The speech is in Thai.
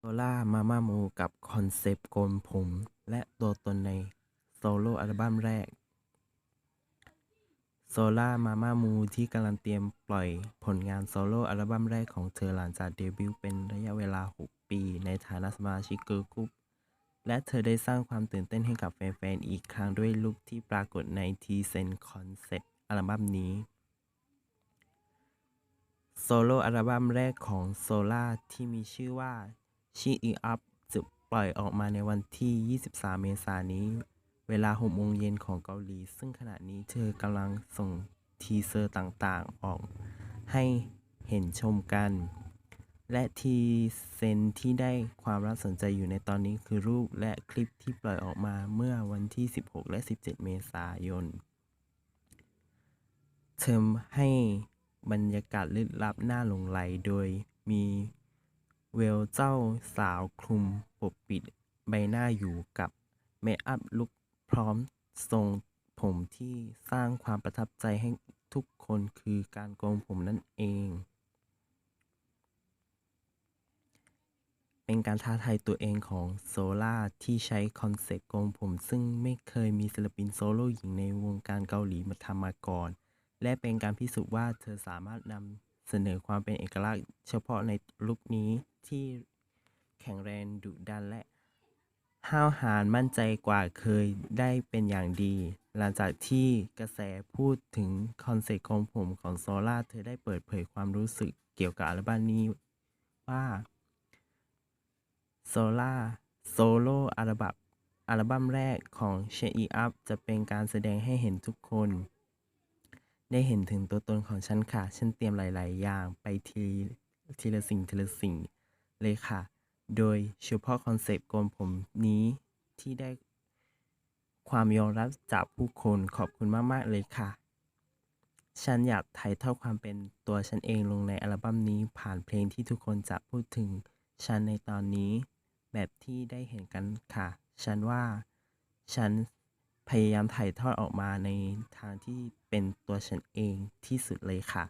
โซล่ามาม่ามูกับคอนเซปต์โกนผม และตัวตนในโซโล่อัลบั้มแรกโซล่ามาม่ามูที่กำลังเตรียมปล่อยผลงานโซโล่อัลบั้มแรกของเธอหลังจากเดบิวต์เป็นระยะเวลา 6 ปี ในฐานะสมาชิกเกิร์ลกรุ๊ปและเธอได้สร้างความตื่นเต้นให้กับแฟนๆ อีกครั้งด้วยลุคที่ปรากฏในทีเซนคอนเซปต์อัลบั้มนี้โซโล่อัลบั้มแรกของโซล่าที่มีชื่อว่า She Is Up จะปล่อยออกมาในวันที่ 23 เมษายนนี้ เวลา6โมงเย็นของเกาหลี ซึ่งขณะนี้เธอกำลังส่งทีเซอร์ต่างๆ ออกให้เห็นชมกัน และทีเซนที่ได้ความรักสนใจอยู่ในตอนนี้คือรูปและคลิปที่ปล่อยออกมาเมื่อวันที่ 16 และ 17 เมษายนเทอมให้บรรยากาศลึกลับน่าหลงไหลโดยมี เวลเจ้าสาวคลุมปกปิดใบหน้าอยู่กับเมคอัพลุคพร้อมทรงผมที่สร้างความประทับใจให้ทุกคนคือการโกนผมนั่นเอง เป็นการท้าทายตัวเองของโซล่าที่ใช้คอนเซ็ปต์โกนผม ซึ่งไม่เคยมีศิลปินโซโล่หญิงในวงการเกาหลีมาทำมาก่อน และเป็นการพิสูจน์ว่าเธอสามารถนำเสนอความเป็นเอกลักษณ์เฉพาะในลุคนี้ ที่แข็งแรงดุดันและห้าวหาญมั่นใจกว่าเคยได้เป็นอย่างดี หลังจากที่กระแสพูดถึงคอนเซ็ปต์ของผมของโซล่าเธอได้เปิดเผยความรู้สึกเกี่ยวกับอัลบั้มนี้ว่าโซล่าโซโล่อัลบั้มอัลบั้มแรกของ s h a e Up จะเป็นการแสดงให้เห็นทุกคน ได้เห็นถึงตัวตนของฉันค่ะ ฉันเตรียมหลาย ๆ อย่างไปทีทีละสิ่งทีละสิ่ง เลยค่ะ โดยเฉพาะคอนเซปต์โกนผมนี้ที่ได้ความยอมรับจากผู้คนขอบคุณมาก ๆ เลยค่ะ ฉันอยากถ่ายทอดความเป็นตัวฉันเองลงในอัลบั้มนี้ผ่านเพลงที่ทุกคนจะพูดถึงฉันในตอนนี้ แบบที่ได้เห็นกันค่ะ ฉันว่า ฉันพยายามถ่ายทอดออกมาในทางที่เป็นตัวฉันเองที่สุดเลยค่ะ